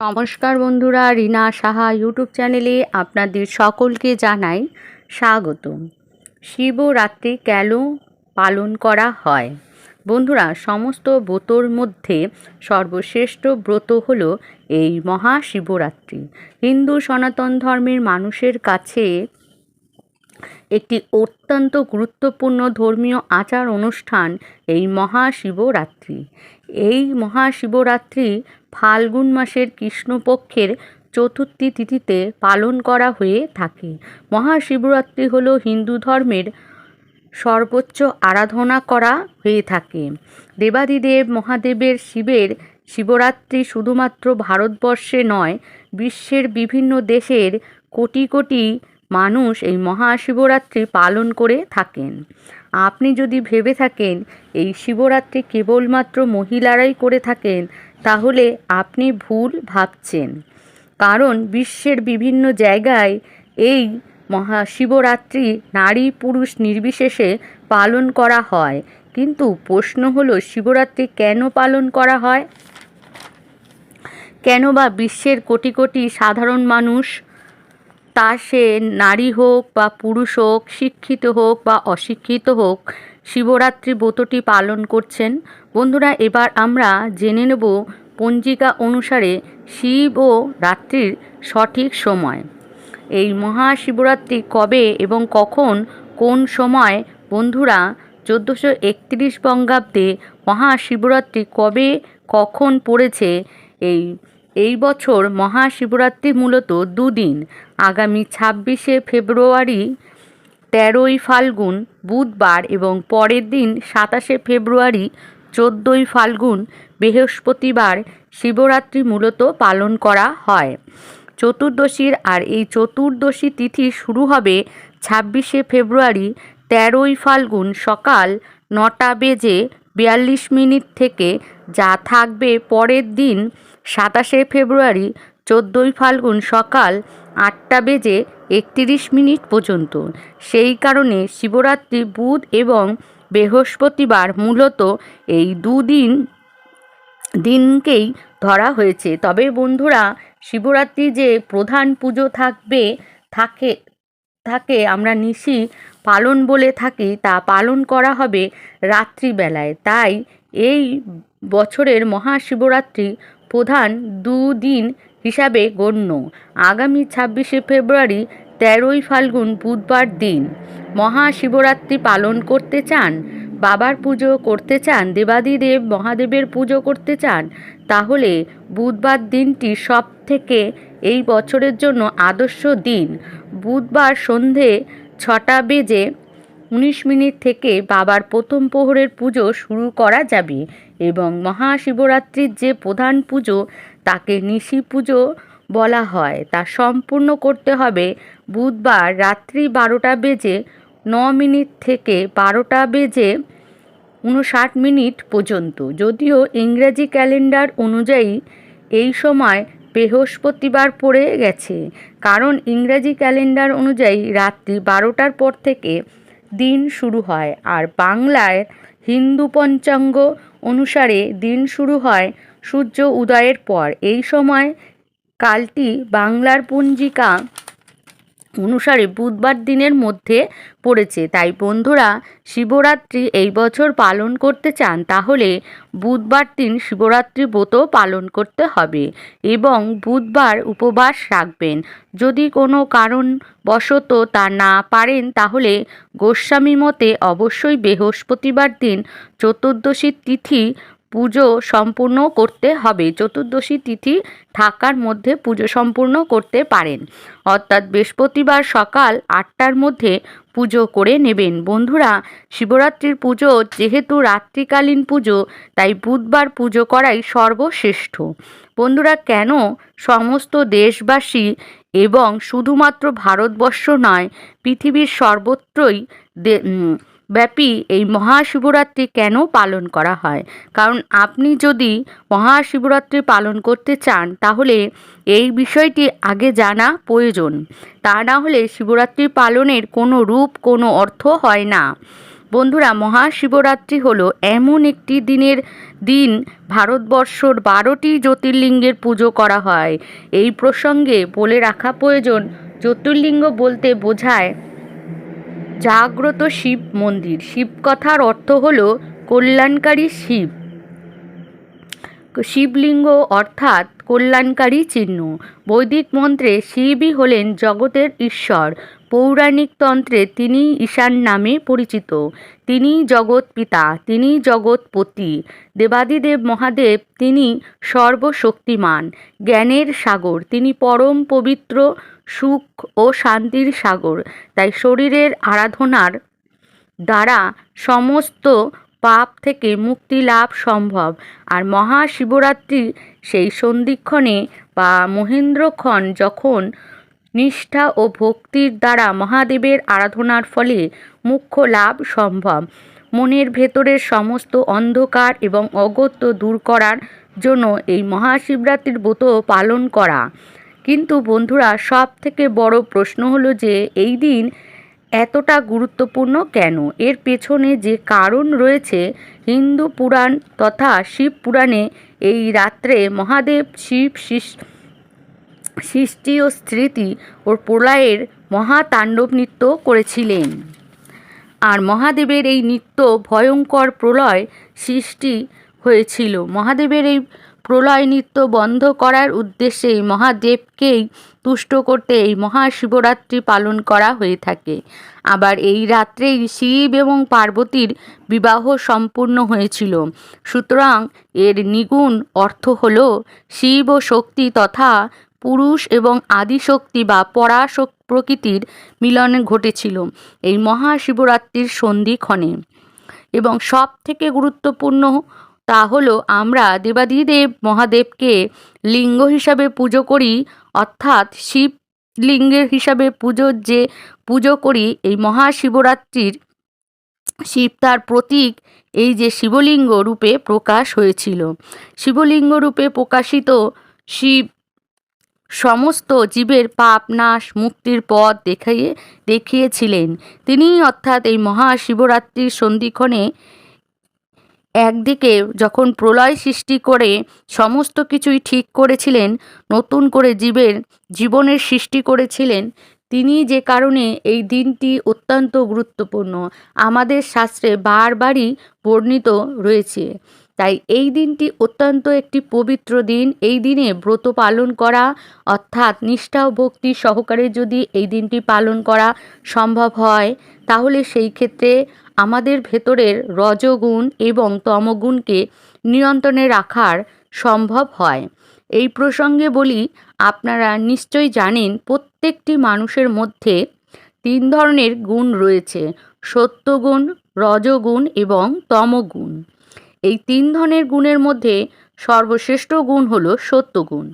নমস্কার বন্ধুরা, রিনা সাহা ইউটিউব চ্যানেলে আপনাদের সকলকে জানাই স্বাগত শিবরাত্রি কেন পালন করা হয়? বন্ধুরা, সমস্ত ব্রতর মধ্যে সর্বশ্রেষ্ঠ ব্রত হল এই মহাশিবরাত্রি। হিন্দু সনাতন ধর্মের মানুষের কাছে একটি অত্যন্ত গুরুত্বপূর্ণ ধর্মীয় আচার অনুষ্ঠান, এই মহাশিবরাত্রি। এই মহাশিবরাত্রি ফাল্গুন মাসের কৃষ্ণপক্ষের চতুর্থী তিথিতে পালন করা হয়ে থাকে। মহাশিবরাত্রি হল হিন্দু ধর্মের সর্বোচ্চ আরাধনা করা হয়ে থাকে। দেবাদিদেব মহাদেবের শিবের শিবরাত্রি শুধুমাত্র ভারতবর্ষে নয়, বিশ্বের বিভিন্ন দেশের কোটি কোটি মানুষ এই মহাশিবরাত্রি পালন করে থাকেন। আপনি যদি ভেবে থাকেন, এই শিবরাত্রি কেবলমাত্র মহিলারাই করে থাকেন, তাহলে আপনি ভুল ভাবছেন। কারণ বিশ্বের বিভিন্ন জায়গায় এই মহাশিবরাত্রি নারী পুরুষ নির্বিশেষে পালন করা হয়। কিন্তু প্রশ্ন হলো, শিবরাত্রি কেন পালন করা হয়? কেন বা বিশ্বের কোটি কোটি সাধারণ মানুষ তা সে নারী হোক বা পুরুষ হোক, শিক্ষিত হোক বা অশিক্ষিত হোক, শিবরাত্রি ব্রতটি পালন করছেন। বন্ধুরা, এবার আমরা জেনে নেব পঞ্জিকা অনুসারে শিব ও রাত্রির সঠিক সময়। এই মহাশিবরাত্রি কবে এবং কখন, কোন সময়? বন্ধুরা, চোদ্দোশো একত্রিশ বঙ্গাব্দে মহাশিবরাত্রি কবে, কখন পড়েছে? এই এই বছর মহাশিবরাত্রি মূলত দুদিন। আগামী ছাব্বিশে ফেব্রুয়ারি তেরোই ফাল্গুন, বুধবার এবং পরের দিন সাতাশে ফেব্রুয়ারি চোদ্দোই ফাল্গুন বৃহস্পতিবার শিবরাত্রি মূলত পালন করা হয়। চতুর্দশীর আর এই চতুর্দশী তিথি শুরু হবে ছাব্বিশে ফেব্রুয়ারি তেরোই ফাল্গুন সকাল নটা বেজে বিয়াল্লিশ মিনিট থেকে। যা থাকবে পরের দিন সাতাশে ফেব্রুয়ারি চোদ্দোই ফাল্গুন সকাল আটটা বেজে একত্রিশ মিনিট পর্যন্ত। সেই কারণে শিবরাত্রি বুধ এবং বৃহস্পতিবার মূলত এই দুদিন, দিনকেই ধরা হয়েছে। তবে বন্ধুরা, শিবরাত্রি যে প্রধান পুজো থাকবে, থাকে থাকে আমরা নিশি পালন বলে থাকি, তা পালন করা হবে রাত্রিবেলায়। তাই এই বছরের মহাশিবরাত্রি প্রধান দুদিন হিসাবে গণ্য। আগামী ছাব্বিশে ফেব্রুয়ারি তেরোই ফাল্গুন বুধবার দিন মহাশিবরাত্রি পালন করতে চান, বাবার পুজো করতে চান, দেবাদিদেব মহাদেবের পুজো করতে চান, তাহলে বুধবার দিনটি সব থেকে এই বছরের জন্য আদর্শ দিন। বুধবার সন্ধে ছটা বেজে উনিশ মিনিট থেকে বাবার প্রথম প্রহরের পুজো শুরু করা যাবে। এবং মহাশিবরাত্রির যে প্রধান পুজো, তাকে নিশি পুজো বলা হয়। তা সম্পূর্ণ করতে হবে বুধবার রাত্রি বারোটা বেজে ন মিনিট থেকে বারোটা বেজে উনষাট মিনিট পর্যন্ত। যদিও ইংরেজি ক্যালেন্ডার অনুযায়ী এই সময় বৃহস্পতিবার পড়ে গেছে, কারণ ইংরাজি ক্যালেন্ডার অনুযায়ী রাত্রি বারোটার পর থেকে দিন শুরু হয়। আর বাংলায় হিন্দু পঞ্চাঙ্গ অনুসারে দিন শুরু হয় সূর্য উদয়ের পর। এই সময় কালটি বাংলার পঞ্জিকা অনুসারে বুধবার দিনের মধ্যে পড়েছে। তাই বন্ধুরা, শিবরাত্রি এই বছর পালন করতে চান, তাহলে বুধবার দিন শিবরাত্রি ব্রত পালন করতে হবে এবং বুধবার উপবাস রাখবেন। যদি কোনো কারণ কারণবশত তা না পারেন, তাহলে গোস্বামী মতে অবশ্যই বৃহস্পতিবার দিন চতুর্দশী তিথি পুজো সম্পূর্ণ করতে হবে। চতুর্দশী তিথি থাকার মধ্যে পুজো সম্পূর্ণ করতে পারেন। অর্থাৎ বৃহস্পতিবার সকাল আটটার মধ্যে পুজো করে নেবেন। বন্ধুরা, শিবরাত্রির পুজো যেহেতু রাত্রিকালীন পুজো, তাই বুধবার পুজো করাই সর্বশ্রেষ্ঠ। বন্ধুরা, কেন সমস্ত দেশবাসী এবং শুধুমাত্র ভারতবর্ষ নয়, পৃথিবীর সর্বত্রই ব্যাপী এই মহাশিবরাত্রি কেন পালন করা হয়? কারণ আপনি যদি মহাশিবরাত্রি পালন করতে চান, তাহলে এই বিষয়টি আগে জানা প্রয়োজন। তা না হলে শিবরাত্রি পালনের কোনো রূপ, কোনো অর্থ হয় না। বন্ধুরা, মহাশিবরাত্রি হলো এমন একটি দিনের দিন ভারতবর্ষর বারোটি জ্যোতির্লিঙ্গের পুজো করা হয়। এই প্রসঙ্গে বলে রাখা প্রয়োজন, জ্যোতির্লিঙ্গ বলতে বোঝায় জাগ্রত শিব মন্দির। শিব কথার অর্থ হলো কল্যাণকারী শিব। শিবলিঙ্গ অর্থাৎ কল্যাণকারী চিহ্ন। বৈদিক মন্ত্রে শিবই হলেন জগতের ঈশ্বর। পৌরাণিক তন্ত্রে তিনি ঈশান নামে পরিচিত। তিনি জগৎ পিতা, তিনি জগৎপতি দেবাদিদেব মহাদেব তিনি সর্বশক্তিমান। জ্ঞানের সাগর, তিনি পরম পবিত্র সুখ ও শান্তির সাগর। তাই শরীরের আরাধনার দ্বারা সমস্ত পাপ থেকে মুক্তি লাভ সম্ভব। আর মহাশিবরাত্রি সেই সন্ধিক্ষণে বা মহেন্দ্রক্ষণ যখন নিষ্ঠা ও ভক্তির দ্বারা মহাদেবের আরাধনার ফলে মুখ্য লাভ সম্ভব। মনের ভেতরের সমস্ত অন্ধকার এবং অগত্য দূর করার জন্য এই মহাশিবরাত্রির ব্রত পালন করা। কিন্তু বন্ধুরা সব থেকে বড় প্রশ্ন হলো যে, এই দিন এতটা গুরুত্বপূর্ণ কেন? এর পেছনে যে কারণ রয়েছে, হিন্দু পুরাণ তথা শিব পুরাণে এই রাত্রে মহাদেব শিব সৃষ্টি ও স্মৃতি ও প্রলয়ের মহাতাণ্ডব নৃত্য করেছিলেন। আর মহাদেবের এই নৃত্য ভয়ঙ্কর প্রলয় সৃষ্টি হয়েছিল। মহাদেবের এই প্রলয় নৃত্য বন্ধ করার উদ্দেশ্যে মহাদেবকেই তুষ্ট করতে এই মহাশিবরাত্রি পালন করা হয়ে থাকে। আবার এই রাত্রেই শিব এবং পার্বতীর বিবাহ সম্পূর্ণ হয়েছিল। সুতরাং এর নিগুণ অর্থ হল শিব ও শক্তি তথা পুরুষ এবং আদিশক্তি বা পরাশক প্রকৃতির মিলন ঘটেছিল এই মহাশিবরাত্রির সন্ধিক্ষণে এবং সব থেকে গুরুত্বপূর্ণ তা হলো আমরা দেবাদিদেব মহাদেবকে লিঙ্গ হিসাবে পুজো করি, অর্থাৎ শিব লিঙ্গের হিসাবে পুজোর যে, পুজো করি, এই মহাশিবরাত্রির শিব তার প্রতীক, এই যে শিবলিঙ্গ রূপে প্রকাশ হয়েছিল। শিবলিঙ্গ রূপে প্রকাশিত শিব সমস্ত জীবের পাপ, নাশ, মুক্তির পথ দেখিয়ে, দেখিয়েছিলেন। তিনি অর্থাৎ এই মহাশিবরাত্রির সন্ধিক্ষণে একদিকে যখন প্রলয় সৃষ্টি করে সমস্ত কিছুই ঠিক করেছিলেন, নতুন করে জীবের জীবনের সৃষ্টি করেছিলেন, তিনি যে কারণে এই দিনটি অত্যন্ত গুরুত্বপূর্ণ। আমাদের শাস্ত্রে বারবারই বর্ণিত রয়েছে। তাই এই দিনটি অত্যন্ত একটি পবিত্র দিন। এই দিনে ব্রত পালন করা, অর্থাৎ নিষ্ঠা ও ভক্তি সহকারে যদি এই দিনটি পালন করা সম্ভব হয়, তাহলে সেই ক্ষেত্রে আমাদের ভেতরের রজগুণ এবং তমগুণকে নিয়ন্ত্রণে রাখার সম্ভব হয়। এই প্রসঙ্গে বলি, আপনারা নিশ্চয়ই জানেন, প্রত্যেকটি মানুষের মধ্যে তিন ধরনের গুণ রয়েছে, সত্যগুণ, রজগুণ এবং তমগুণ। এই তিন ধরনের গুণের মধ্যে সর্বশ্রেষ্ঠ গুণ হল সত্যগুণ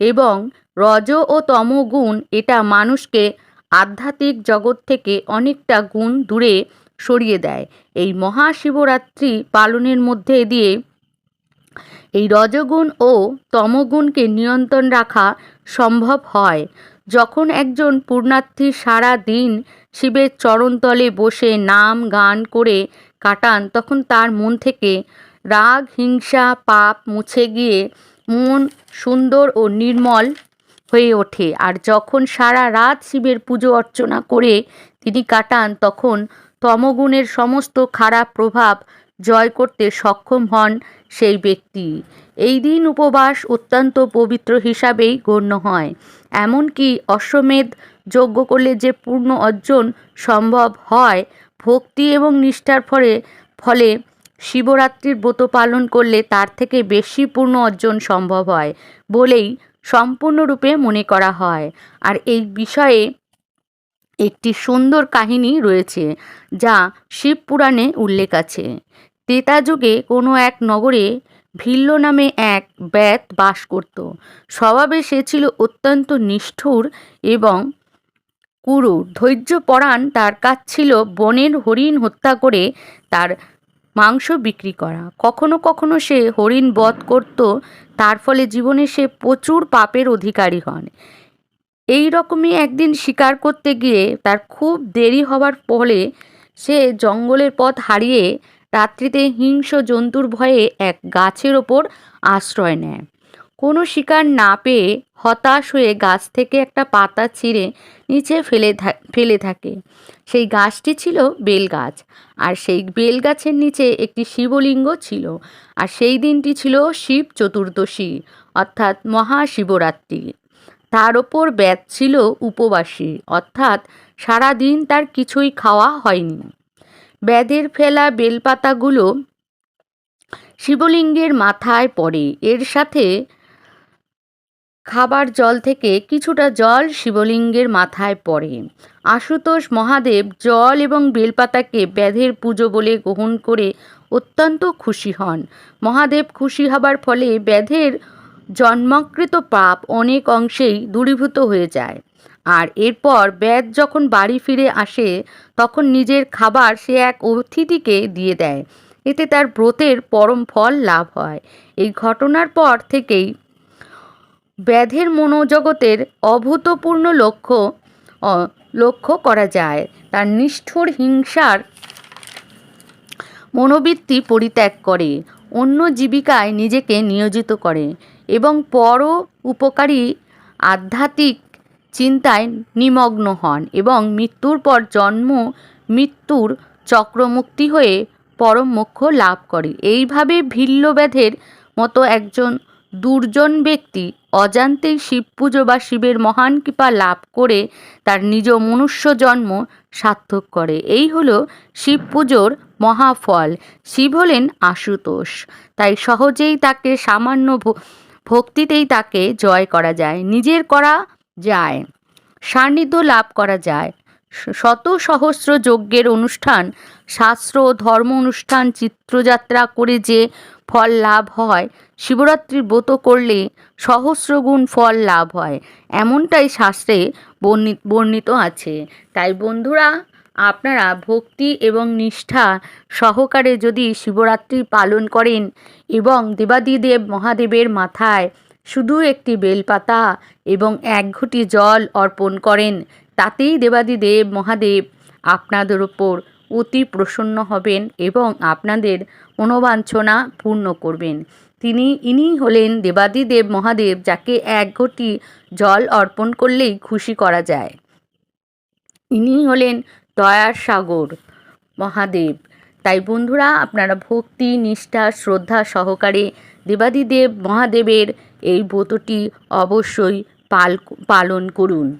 এবং রজ ও তম গুণ এটা মানুষকে আধ্যাত্মিক জগৎ থেকে অনেকটা গুণ দূরে সরিয়ে দেয়। এই মহাশিবরাত্রি পালনের মধ্যে দিয়ে এই রজগুণ ও তমগুণকে নিয়ন্ত্রণ রাখা সম্ভব হয়। যখন একজন পূর্ণার্থী সারা দিন শিবের চরণতলে বসে নাম গান করে কাটান, তখন তার মন থেকে রাগ, হিংসা, পাপ মুছে গিয়ে মন সুন্দর ও নির্মল হয়ে ওঠে। আর যখন সারা রাত শিবের পুজো অর্চনা করে তিনি কাটান, তখন তমগুণের সমস্ত খারাপ প্রভাব জয় করতে সক্ষম হন সেই ব্যক্তি। এই দিন উপবাস অত্যন্ত পবিত্র হিসাবেই গণ্য হয়। এমনকি অশ্বমেধ যজ্ঞ করলে যে পূর্ণ অর্জন সম্ভব হয়, ভক্তি এবং নিষ্ঠার ফলে ফলে শিবরাত্রির ব্রত পালন করলে তার থেকে বেশি পূর্ণ অর্জন সম্ভব হয় বলেই সম্পূর্ণরূপে মনে করা হয়। আর এই বিষয়ে একটি সুন্দর কাহিনী রয়েছে, যা শিব পুরাণে উল্লেখ আছে। ত্রেতা যুগে কোনো এক নগরে ভিল্ল নামে এক ব্যাত বাস করত। স্বভাবে সে ছিল অত্যন্ত নিষ্ঠুর এবং কুরুর ধৈর্যপরাণ তার কাজ ছিল বনের হরিণ হত্যা করে তার মাংস বিক্রি করা। কখনো কখনো সে হরিণ বধ করত, তার ফলে জীবনে সে প্রচুর পাপের অধিকারী হন। এই রকমই একদিন শিকার করতে গিয়ে তার খুব দেরি হওয়ার ফলে সে জঙ্গলের পথ হারিয়ে রাত্রিতে হিংস্র জন্তুর ভয়ে এক গাছের ওপর আশ্রয় নেয়। কোনো শিকার না পেয়ে হতাশ হয়ে গাছ থেকে একটা পাতা ছিঁড়ে নিচে ফেলে ফেলে থাকে। সেই গাছটি ছিল বেল গাছ আর সেই বেল গাছের নিচে একটি শিবলিঙ্গ ছিল, আর সেই দিনটি ছিল শিব চতুর্দশী, অর্থাৎ মহাশিবরাত্রি। তার ওপর ব্যাত ছিল উপবাসী, অর্থাৎ সারা দিন তার কিছুই খাওয়া হয়নি। ব্যাধের ফেলা বেলপাতাগুলো শিবলিঙ্গের মাথায় পড়ে। এর সাথে খাবার জল থেকে কিছুটা জল শিবলিঙ্গের মাথায় পড়ে। আশুতোষ মহাদেব জল এবং বেলপাতাকে ব্যাধের পুজো বলে গ্রহণ করে অত্যন্ত খুশি হন। মহাদেব খুশি হবার ফলে ব্যাধের জন্মকৃত পাপ অনেক অংশেই দূরীভূত হয়ে যায়। আর এরপর ব্যাধ যখন বাড়ি ফিরে আসে, তখন নিজের খাবার সে এক অতিথিকে দিয়ে দেয়। এতে তার ব্রতের পরম ফল লাভ হয়। এই ঘটনার পর থেকেই ব্যাধের মনোজগতের অভূতপূর্ণ লক্ষ্য লক্ষ্য করা যায়। তার নিষ্ঠুর হিংসার মনোবৃত্তি পরিত্যাগ করে। অন্য জীবিকায় নিজেকে নিয়োজিত করে এবং পর উপকারী আধ্যাত্মিক চিন্তায় নিমগ্ন হন এবং মৃত্যুর পর জন্ম মৃত্যুর চক্রমুক্তি হয়ে পরম মোক্ষ লাভ করে। এইভাবে ভিল্ল ব্যাধের মতো একজন দুর্জন ব্যক্তি অজান্তেই শিব পুজো বা শিবের মহান কৃপা লাভ করে তার নিজ মনুষ্য জন্ম সার্থক করে। এই হলো শিব পুজোর মহাফল। শিব হলেন আশুতোষ। তাই সহজেই তাকে সামান্য ভক্তিতেই তাকে জয় করা যায়। নিজের করা যায়, সান্নিধ্য লাভ করা যায়। শত সহস্র যজ্ঞের অনুষ্ঠান, শাস্ত্র ধর্ম অনুষ্ঠান, চিত্রযাত্রা করে যে ফল লাভ হয়। শিবরাত্রির ব্রত করলে সহস্রগুণ ফল লাভ হয়। এমনটাই শাস্ত্রে বর্ণি- বর্ণিত আছে। তাই বন্ধুরা, আপনারা ভক্তি এবং নিষ্ঠা সহকারে যদি শিবরাত্রি পালন করেন এবং দেবাদিদেব মহাদেবের মাথায় শুধু একটি বেলপাতা এবং এক ঘটি জল অর্পণ করেন, তাতেই দেবাদিদেব মহাদেব আপনাদের ওপর অতি প্রসন্ন হবেন এবং আপনাদের মনোবাঞ্ছনা পূর্ণ করবেন। তিনি, ইনি হলেন দেবাদিদেব মহাদেব, যাকে এক ঘটি জল অর্পণ করলেই খুশি করা যায়। ইনি হলেন দয়ার সাগর মহাদেব। তাই বন্ধুরা, আপনারা ভক্তি, নিষ্ঠা, শ্রদ্ধা সহকারে দেবাদিদেব মহাদেবের এই ব্রতটি অবশ্যই পাল, পালন করুন।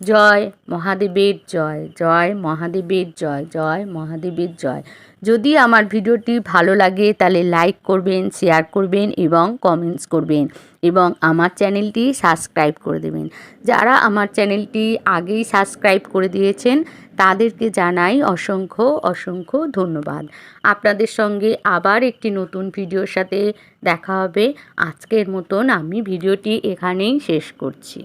জয় মহাদেবের জয় জয় মহাদেবের জয় জয় মহাদেবের জয়। যদি আমার ভিডিওটি ভালো লাগে, তাহলে লাইক করবেন শেয়ার করবেন এবং কমেন্টস করবেন এবং আমার চ্যানেলটি সাবস্ক্রাইব করে দেবেন। যারা আমার চ্যানেলটি আগেই সাবস্ক্রাইব করে দিয়েছেন, তাদেরকে জানাই অসংখ্য অসংখ্য ধন্যবাদ। আপনাদের সঙ্গে আবার একটি নতুন ভিডিওর সাথে দেখা হবে। আজকের মতন আমি ভিডিওটি এখানেই শেষ করছি।